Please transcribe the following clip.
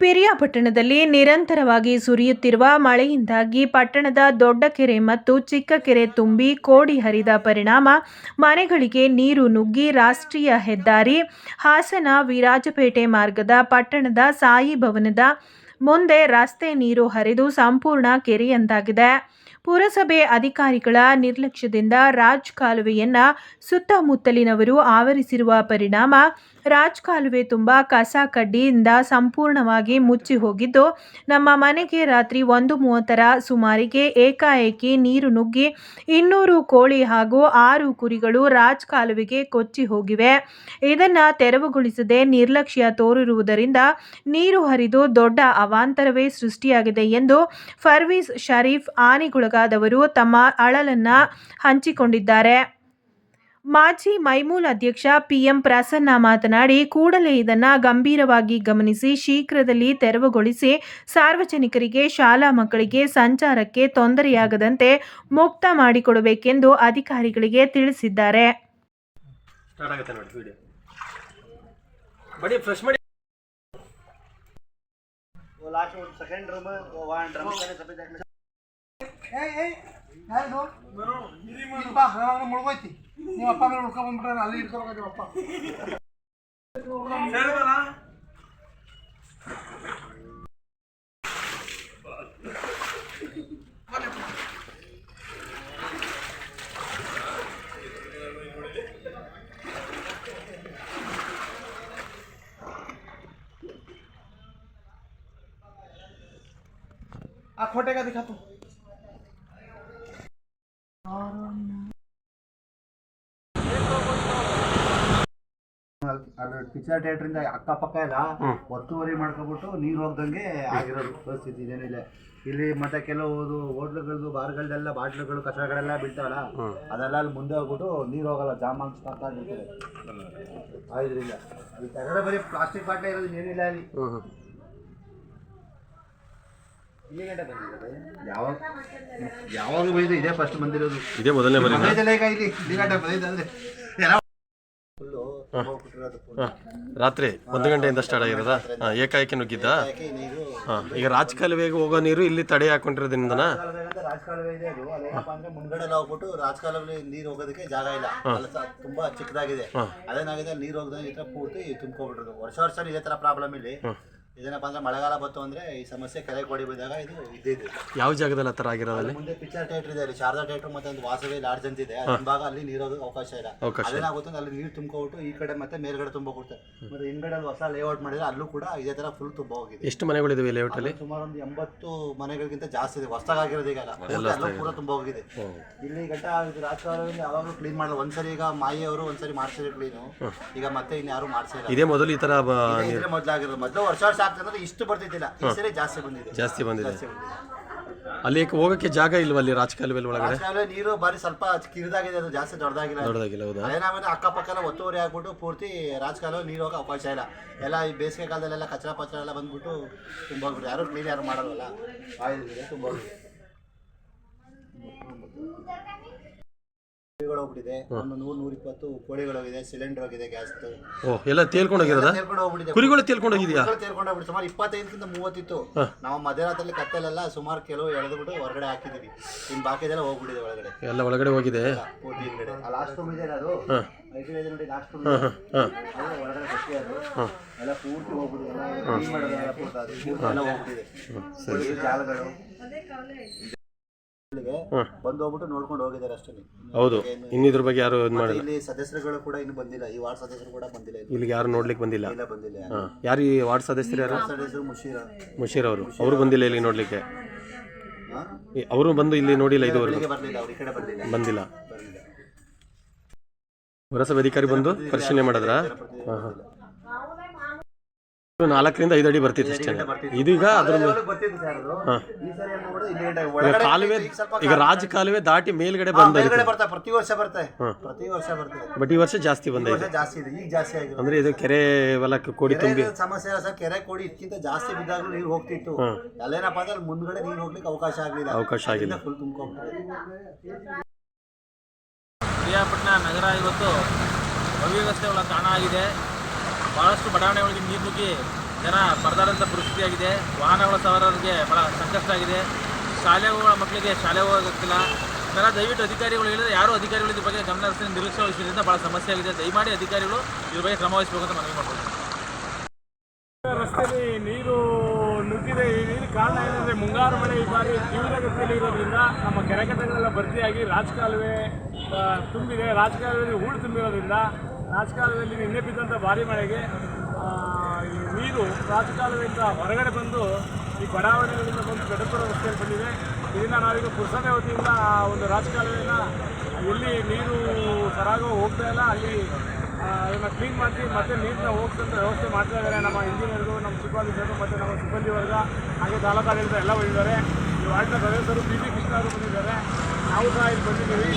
ಪಿರಿಯಾಪಟ್ಟಣದಲ್ಲಿ ನಿರಂತರವಾಗಿ ಸುರಿಯುತ್ತಿರುವ ಮಳೆಯಿಂದಾಗಿ ಪಟ್ಟಣದ ದೊಡ್ಡ ಕೆರೆ ಮತ್ತು ಚಿಕ್ಕ ಕೆರೆ ತುಂಬಿ ಕೋಡಿ ಹರಿದ ಪರಿಣಾಮ, ಮನೆಗಳಿಗೆ ನೀರು ನುಗ್ಗಿ ರಾಷ್ಟ್ರೀಯ ಹೆದ್ದಾರಿ, ಹಾಸನ ವಿರಾಜಪೇಟೆ ಮಾರ್ಗದ ಪಟ್ಟಣದ ಸಾಯಿ ಭವನದ ಮುಂದೆ ರಸ್ತೆ ನೀರು ಹರಿದು ಸಂಪೂರ್ಣ ಕೆರೆಯಂತಾಗಿದೆ. ಪುರಸಭೆ ಅಧಿಕಾರಿಗಳ ನಿರ್ಲಕ್ಷ್ಯದಿಂದ ರಾಜ್ ಕಾಲುವೆಯನ್ನ ಸುತ್ತಮುತ್ತಲಿನವರು ಆವರಿಸಿರುವ ಪರಿಣಾಮ ರಾಜ್ ಕಾಲುವೆ ತುಂಬ ಕಸ ಕಡ್ಡಿಯಿಂದ ಸಂಪೂರ್ಣವಾಗಿ ಮುಚ್ಚಿ ಹೋಗಿದ್ದು, ನಮ್ಮ ಮನೆಗೆ ರಾತ್ರಿ ಒಂದು ಮೂವತ್ತರ ಸುಮಾರಿಗೆ ಏಕಾಏಕಿ ನೀರು ನುಗ್ಗಿ ಇನ್ನೂರು ಕೋಳಿ ಹಾಗೂ ಆರು ಕುರಿಗಳು ರಾಜ್ ಕಾಲುವೆಗೆ ಕೊಚ್ಚಿ ಹೋಗಿವೆ. ಇದನ್ನು ತೆರವುಗೊಳಿಸದೆ ನಿರ್ಲಕ್ಷ್ಯ ತೋರಿರುವುದರಿಂದ ನೀರು ಹರಿದು ದೊಡ್ಡ ಅವಾಂತರವೇ ಸೃಷ್ಟಿಯಾಗಿದೆ ಎಂದು ಫರ್ವೀಸ್ ಶರೀಫ್ ಹಾನಿಗೊಳಗಾದವರು ತಮ್ಮ ಅಳಲನ್ನ ಹಂಚಿಕೊಂಡಿದ್ದಾರೆ. ಮಾಜಿ ಮೈಮೂಲ್ ಅಧ್ಯಕ್ಷ ಪಿಎಂ ಪ್ರಸನ್ನ ಮಾತನಾಡಿ ಕೂಡಲೇ ಇದನ್ನು ಗಂಭೀರವಾಗಿ ಗಮನಿಸಿ ಶೀಘ್ರದಲ್ಲಿ ತೆರವುಗೊಳಿಸಿ ಸಾರ್ವಜನಿಕರಿಗೆ ಶಾಲಾ ಮಕ್ಕಳಿಗೆ ಸಂಚಾರಕ್ಕೆ ತೊಂದರೆಯಾಗದಂತೆ ಮುಕ್ತ ಮಾಡಿಕೊಡಬೇಕೆಂದು ಅಧಿಕಾರಿಗಳಿಗೆ ತಿಳಿಸಿದ್ದಾರೆ. ಸ್ಟಾರ್ಟ್ ಆಗುತ್ತೆ ನೋಡಿ ವಿಡಿಯೋ ಬಡಿ ಫ್ರೆಶ್ ಮಾಡಿ वो लास्ट वो सेकंड ड्रम है वो वहाँ ड्रम का सफेद जाके ಯಾರು ಬಾ ನಾನು ಮುಳುಗೋಯ್ತಿ ನಿಮ್ಮ ಅಪ್ಪ ಮೇಲೆ ಉಳ್ಕೊಂಡ್ ಬಂದ್ಬಿಟ್ರೆ ಅಲ್ಲಿ ಇಟ್ಕೊಳಕ ನಿಮ್ಮ ಅಪ್ಪ आ खोटे का दिखा तू Picture theatre ಇಂದ ಅಕ್ಕಪಕ್ಕ ಎಲ್ಲ ಒತ್ತುವರಿ ಮಾಡ್ಕೊಬಿಟ್ಟು ನೀರು ಹೋಗ್ದಂಗೆ ಆಗಿರೋದು. ಪರಿಸ್ಥಿತಿ ಇದೇನಿಲ್ಲ ಇಲ್ಲಿ ಮತ್ತೆ ಕೆಲವು ಹೋಟ್ಲುಗಳದ್ದು ಬಾರ್ಗಳದೆಲ್ಲ ಬಾಟ್ಲುಗಳು ಕಸಗಳೆಲ್ಲ ಬೀಳ್ತಾವಲ್ಲ ಅದೆಲ್ಲ ಅಲ್ಲಿ ಮುಂದೆ ಹೋಗ್ಬಿಟ್ಟು ನೀರು ಹೋಗಲ್ಲ ಜಾಮ್ ಸ್ಟಾಕ್ ಆಗಿರ್ತದೆ ಆದ್ರಿಂದ ಈ ಕೆಳಗಡೆ ಬರೀ ಪ್ಲಾಸ್ಟಿಕ್ ಬಾಟ್ಲೆ ಇರೋದು ಏನಿಲ್ಲ ಅಲ್ಲಿ. ಯಾವಾಗ? ಯಾವಾಗಲೂ ಬಂದಿದೆ ಇದೇ ಫಸ್ಟ್ ಬಂದಿರೋದು. ಇದೇ ಮೊದಲನೇ ಬರೀ ಇಲ್ಲಿ. ಇಲ್ಲಿ ಗಂಟೆ ಬಂದಿದೆ ಅಂದ್ರೆ. ರಾತ್ರಿ ಒಂದು ಗಂಟೆಯಿಂದ ಸ್ಟಾರ್ಟ್ ಆಗಿರೋದಾ? ಹಾಂ ಏಕಾಏಕಿ ನುಗ್ಗಿದ್ದ? ಹಾಂ ಈಗ ರಾಜ್ ಕಾಲುವೆಗೆ ಹೋಗೋ ನೀರು ಇಲ್ಲಿ ತಡೆ ಹಾಕೊಂಡಿರೋದ್ರಿಂದನಾ ಅಂತ ರಾಜಕಾಲುವೆ ಇದೆ ಅದು ಅದೇನಪ್ಪ ಅಂದ್ರೆ ಮುಂದ್ಗಡೆ ಹೋಗ್ಬಿಟ್ಟು ರಾಜಕಾಲುವೆ ನೀರು ಹೋಗೋದಕ್ಕೆ ಜಾಗ ಇಲ್ಲ ಅಲ್ಲಿ ಸ- ತುಂಬಾ ಚಿಕ್ಕದಾಗಿದೆ ಅದೇನಾಗಿದೆ ನೀರು ಹೋಗದ ಈ ತರ ಪೂರ್ತಿ ತುಂಬಿಕೊಂಡ್ಬಿಟ್ಟು ವರ್ಷ ವರ್ಷ ಇದೇ ತರ ಪ್ರಾಬ್ಲಮ್ ಇಲ್ಲಿ. ಇದೇನಪ್ಪ ಅಂದ್ರೆ ಮಳೆಗಾಲ ಬಂತು ಅಂದ್ರೆ ಈ ಸಮಸ್ಯೆ ಕೆರೆ ಕೊಡಿ ಬಿದ್ದಾಗ ಇದು ಇದ್ದಿದ್ದು ಇದೆ ಯಾವ ಜಾಗದಲ್ಲಿ ಆ ಥರ ಆಗಿರೋದಲ್ಲಿ ಮುಂದೆ ಪಿಕ್ಚರ್ ಥಿಯೇಟರ್ ಇದೆ ಅಲ್ಲಿ. ಶಾರದಾ ಥಿಯೇಟರ್ ಮತ್ತೆ ಒಂದು ವಾಸವಿ ಲಾಡ್ಜ್ ಅಂತ ಇದೆ. ಅದ್ರ ಭಾಗ ಅಲ್ಲಿ ನೀರೋದು ಅವಕಾಶ ಇಲ್ಲ. ಅವಕಾಶ ಅದೇನಾಗುತ್ತೆ ಅಂದ್ರೆ ಅಲ್ಲಿ ನೀರು ತುಂಬ್ಕೊಬಿಟ್ಟು ಈ ಕಡೆ ಮತ್ತೆ ಮೇಲ್ಗಡೆ ಕೊಡುತ್ತೆ. ಮತ್ತೆ ಹಿಂದ್ಗಡೆ ಅಲ್ಲಿ ಹೊಸ ಲೇಔಟ್ ಮಾಡಿದ್ರೆ ಅಲ್ಲೂ ಕೂಡ ಇದೇ ತರ ಫುಲ್ ತುಂಬ ಹೋಗಿದೆ. ಎಷ್ಟು ಮನೆಗಳಿದಾವೆ ಲೇಔಟಲ್ಲಿ ಸುಮಾರು ಒಂದು ಎಂಬತ್ತು ಮನೆಗಳಿಗಿಂತ ಜಾಸ್ತಿ ಇದೆ. ಹೊಸದಾಗಿರೋದು ಈಗ ಅಲ್ಲ. ಅಲ್ಲೂ ಕೂಡ ತುಂಬ ಹೋಗಿದೆ. ಇಲ್ಲಿ ಗಂಟ ಇದು ರಾಜಕಾರಣದಿಂದ ಯಾವಾಗಲೂ ಕ್ಲೀನ್ ಮಾಡಲ್ಲ. ಒಂದ್ಸರಿ ಈಗ ಮಾಯಿ ಅವರು ಒಂದ್ಸರಿ ಮಾಡ್ಸಿದ್ರು ಕ್ಲೀನು ಈಗ ಮತ್ತೆ ಇನ್ಯಾರು ಮಾಡ್ಸಿಲ್ಲ. ಇದೇ ಮೊದಲು ಈ ತರ ಬ- ಮೊದಲಾಗಿರೋದು. ಮೊದಲು ವರ್ಷ ವರ್ಷ ಇಷ್ಟು ಬರ್ತಿದ್ದಿಲ್ಲ. ಈ ಸರಿ ಜಾಸ್ತಿ ಬಂದಿದೆ. ಜಾಸ್ತಿ ಬಂದಿದೆ. ಜಾಸ್ತಿ ಬಂದಿದೆ. ಅಲ್ಲಿ ಹೋಗಕ್ಕೆ ಜಾಗ ಇಲ್ವಾ ಅಲ್ಲಿ ರಾಜಕಾಲುವೆಲ್ ಕಾಲುವೆ ಒಳಗಡೆ? ರಾಜಕಾಲುವೆ ನೀರು ಬಾರಿ ಸ್ವಲ್ಪ ಕಿರಿದಾಗಿದೆ ಅದು ಜಾಸ್ತಿ ದೊಡ್ಡದಾಗಿಲ್ಲ. ದೊಡ್ಡದಾಗಿಲ್ಲ ಹೌದಾ? ಏನಾಗುತ್ತೆ ಅಕ್ಕಪಕ್ಕ ಎಲ್ಲ ಒತ್ತುವರಿ ಆಗ್ಬಿಟ್ಟು ಪೂರ್ತಿ ರಾಜಕಾಲುವೆ ನೀರು ಹೋಗೋ ಅವಕಾಶ ಇಲ್ಲ. ಎಲ್ಲ ಈ ಬೇಸಿಗೆ ಕಾಲದಲ್ಲೆಲ್ಲ ಕಚರ ಪಚರ ಎಲ್ಲ ಬಂದ್ಬಿಟ್ಟು ತುಂಬ ಹೋಗ್ಬಿಟ್ಟು ಯಾರು ಕ್ಲೀನ್ ಯಾರು ಮಾಡಲ್ವಲ್ಲ? ಕೋಳಿಗಳು ಹೋಗ್ಬಿಟ್ಟಿದೆ ಒಂದು ನೂರು ನೂರ ಇಪ್ಪತ್ತು ಕೋಳಿಗಳು ಹೋಗಿದೆ ಸಿಲಿಂಡರ್ ಹೋಗಿದೆ ಗ್ಯಾಸ್ ಓ ಎಲ್ಲ ತೇಲ್ಕೊಂಡು ಹೋಗಿರೋದಾ? ಹೋಗ್ಬಿಟ್ಟಿದೆ. ಕುರಿಗಳು ತೇಲ್ಕೊಂಡು ಹೋಗಿದ್ಯಾ? ಕುರಿಗಳು ತೇರ್ಕೊಂಡು ಹೋಗ್ಬಿಟ್ಟು ಸುಮಾರು ಇಪ್ಪತ್ತೈದಕ್ಕಿಂತ ಮೂವತ್ತಿತ್ತು. ನಾವು ಮಧ್ಯರಾತ್ರಿ ಕತ್ತಲೆಲ್ಲ ಸುಮಾರು ಕೆಲವು ಎಳೆದ್ಬಿಟ್ಟು ಹೊರಗಡೆ ಹಾಕಿದೀವಿ. ಇನ್ನು ಬಾಕಿದೆಲ್ಲ ಹೋಗ್ಬಿಟ್ಟಿದೆ ಒಳಗಡೆ. ಎಲ್ಲ ಒಳಗಡೆ ಹೋಗಿದೆ? ಪೂರ್ತಿ ಹಿಂದ್ಗಡೆ. ಲಾಸ್ಟ್ ರೂಮ್ ಇದೆ ಅದು. ಐಟಿ ಇದೆ ನೋಡಿ ಲಾಸ್ಟ್ ರೂಮ್ ಅದು ಒಳಗಡೆ ಗಟ್ಟಿ ಅದು. ಎಲ್ಲ ಪೂರ್ತಿ ಹೋಗ್ಬಿಟ್ಟಿದೆ. ಎಲ್ಲ clean ಮಾಡೋದು ಎಲ್ಲ ಪೂರ್ತಿ ಅದು ಪೂರ್ತಿ ಎಲ್ಲ ಹೋಗ್ಬಿಟ್ಟಿದೆ. ಜಾಲಗಳು. ಇಲ್ಲಿಗೆ ಬಂದು ಹೋಗ್ಬಿಟ್ಟು ನೋಡ್ಕೊಂಡು ಹೋಗಿದ್ದಾರೆ ಅಷ್ಟೇ. ಹೌದು. ಇನ್ನಿದ್ರ ಬಗ್ಗೆ ಯಾರು ಇದು ಮಾಡಿಲ್ಲ. ಇಲ್ಲಿ ಸದಸ್ಯರುಗಳು ಕೂಡ ಇನ್ನು ಬಂದಿಲ್ಲ. ಈ ವಾರ್ಡ್ ಸದಸ್ಯರು ಕೂಡ ಬಂದಿಲ್ಲ ಇಲ್ಲಿ. ಇಲ್ಲಿಗೆ ಯಾರು ನೋಡ್ಲಿಕ್ಕೆ ಬಂದಿಲ್ಲ. ಇಲ್ಲ ಬಂದಿಲ್ಲ ಯಾರು. ಹಾಂ. ಯಾರು ಈ ವಾರ್ಡ್ ಸದಸ್ಯರು ಯಾರು? ಸದಸ್ಯರು ಮುಷೀರ. ಮುಷೀರ್ ಅವರು. ಅವರು ಬಂದಿಲ್ಲ ಇಲ್ಲಿ ನೋಡ್ಲಿಕ್ಕೆ. ಹಾ? ಅವರು ಬಂದು ಇಲ್ಲಿ ನೋಡಿಲ್ಲ ಇದುವರೆಗೂ. ಬರ್ಲಿಲ್ಲ ಅವ್ರ ಈ ಕಡೆ ಬರ್ಲಿಲ್ಲ. ಬಂದಿಲ್ಲ. ಬರ್ಲಿಲ್ಲ. ಪುರಸಭೆ ಅಧಿಕಾರಿ ಬಂದು ಪರಿಶೀಲನೆ ಮಾಡಿದ್ರಾ? ಹಾಂ ನಾಲ್ಕರಿಂದ ಐದು ಅಡಿ ಬರ್ತಿತ್ತು ಅಷ್ಟೇ ಇದೀಗ ಅದ್ರ ಈಗ ಕಾಲುವೆ ಈಗ ರಾಜ ಕಾಲುವೆ ದಾಟಿ ಮೇಲ್ಗಡೆ ಬಂದ ಮೇಲ್ಗಡೆ ಬರ್ತಾ ಪ್ರತಿ ವರ್ಷ ಬರ್ತಾ ಪ್ರತಿ ವರ್ಷ ಬರ್ತದೆ ಬಟ್ ಈ ವರ್ಷ ಜಾಸ್ತಿ ಬಂದ ಬಂದೈತೆ ಜಾಸ್ತಿ ಇದೆ. ಈಗ ಜಾಸ್ತಿ ಆಗಿದೆ. ಅಂದ್ರೆ ಇದು ಕೆರೆ ಎಲ್ಲ ಕೋಡಿ ತುಂಬಿ ಸಮಸ್ಯೆ ಸರ್ ಕೆರೆ ಕೋಡಿ ಇದಕ್ಕಿಂತ ಜಾಸ್ತಿ ಬಿದ್ದಾಗಲೂ ನೀರು ಹೋಗ್ತಿತ್ತು. ಅಲ್ಲೇನಪ್ಪ ಅಂದ್ರೆ ಮುಂದ್ಗಡೆ ನೀರು ಹೋಗ್ಲಿಕ್ಕೆ ಅವಕಾಶ ಆಗಲಿಲ್ಲ. ಅವಕಾಶ ಆಗಿಲ್ಲ. ಫುಲ್ ತುಂಬ್ಕೊಂಡ್ಬಿಟ್ಟಿದೆ. ಪ್ರಿಯಾಪಟ್ಟಣ ನಗರ ಇವತ್ತು ಅವ್ಯವಸ್ಥೆ ಒಳ ತಾಣ ಆಗಿದೆ. ಭಾಳಷ್ಟು ಬಡಾವಣೆಗಳಿಗೆ ನೀರು ನುಗ್ಗಿ ಜನ ಪರದಾಡಂಥ ಪರಿಸ್ಥಿತಿಯಾಗಿದೆ ವಾಹನಗಳ ಸವಾರರಿಗೆ ಬಹಳ ಸಂಕಷ್ಟ ಆಗಿದೆ. ಶಾಲೆಗಳ ಮಕ್ಕಳಿಗೆ ಶಾಲೆ ಹೋಗೋಕ್ಕಿಲ್ಲ ಇವೆಲ್ಲ ದಯವಿಟ್ಟು ಅಧಿಕಾರಿಗಳು ಹೇಳಿದ್ರೆ ಯಾರು ಅಧಿಕಾರಿಗಳು ಇದ್ರ ಬಗ್ಗೆ ಗಮನ ಹರಿಸಿ ವಹಿಸೋದ್ರಿಂದ ಭಾಳ ಸಮಸ್ಯೆ ಆಗಿದೆ. ದಯಮಾಡಿ ಅಧಿಕಾರಿಗಳು ಇದ್ರ ಬಗ್ಗೆ ಕ್ರಮ ವಹಿಸಬೇಕು ಅಂತ ಮನವಿ ಮಾಡ್ಕೊಳ್ತೀನಿ. ರಸ್ತೆಯಲ್ಲಿ ನೀರು ನುಗ್ಗಿದೆ. ಈ ನೀರು ಕಾರಣ ಏನಂದರೆ ಮುಂಗಾರು ಮಳೆ ಈ ಬಾರಿ ತೀವ್ರಗತಿಯಲ್ಲಿ ಇರೋದ್ರಿಂದ ನಮ್ಮ ಕೆರೆಕಟ್ಟೆಗಳೆಲ್ಲ ಭರ್ತಿಯಾಗಿ ರಾಜಕಾಲುವೆ ತುಂಬಿದೆ. ರಾಜಕಾಲುವೆಯಲ್ಲಿ ಹೂಳು ತುಂಬಿರೋದ್ರಿಂದ ರಾಜಕಾಲುವೆಯಲ್ಲಿ ನಿನ್ನೆ ಬಿದ್ದಂಥ ಭಾರಿ ಮಳೆಗೆ ನೀರು ರಾಜಕಾಲದಿಂದ ಹೊರಗಡೆ ಬಂದು ಈ ಬಡಾವಣೆಗಳಿಂದ ಬಂದು ಗಡಪುರ ರಸ್ತೆಯಲ್ಲಿ ಬಂದಿದೆ ಇದರಿಂದ ನಾವೀಗ ಪುರಸಭೆ ವತಿಯಿಂದ ಆ ಒಂದು ರಾಜಕಾಲದಿಂದ ಎಲ್ಲಿ ನೀರು ಸರಾಗ ಹೋಗ್ತಾ ಇಲ್ಲ, ಅಲ್ಲಿ ಅದನ್ನು ಕ್ಲೀನ್ ಮಾಡಿ ಮತ್ತೆ ನೀರನ್ನ ಹೋಗ್ತಂತ ವ್ಯವಸ್ಥೆ ಮಾಡ್ತಾ ಇದ್ದಾರೆ ನಮ್ಮ ಇಂಜಿನಿಯರ್ಗಳು ನಮ್ಮ ಸಿಬ್ಬಂದಿಗಳು ಮತ್ತು ನಮ್ಮ ಸಿಬ್ಬಂದಿ ವರ್ಗ, ಹಾಗೆ ತಾಲೂಕಾಡಳಿತ ಎಲ್ಲ ಬಂದಿದ್ದಾರೆ. ಈ ವಾರ್ಡ್ನ ಸದಸ್ಯರು ಬಿ ಬಿ ಕೃಷ್ಣ ಅವರು ಬಂದಿದ್ದಾರೆ. ನಾವು ಸಹ ಇಲ್ಲಿ ಬಂದಿದ್ದೀವಿ.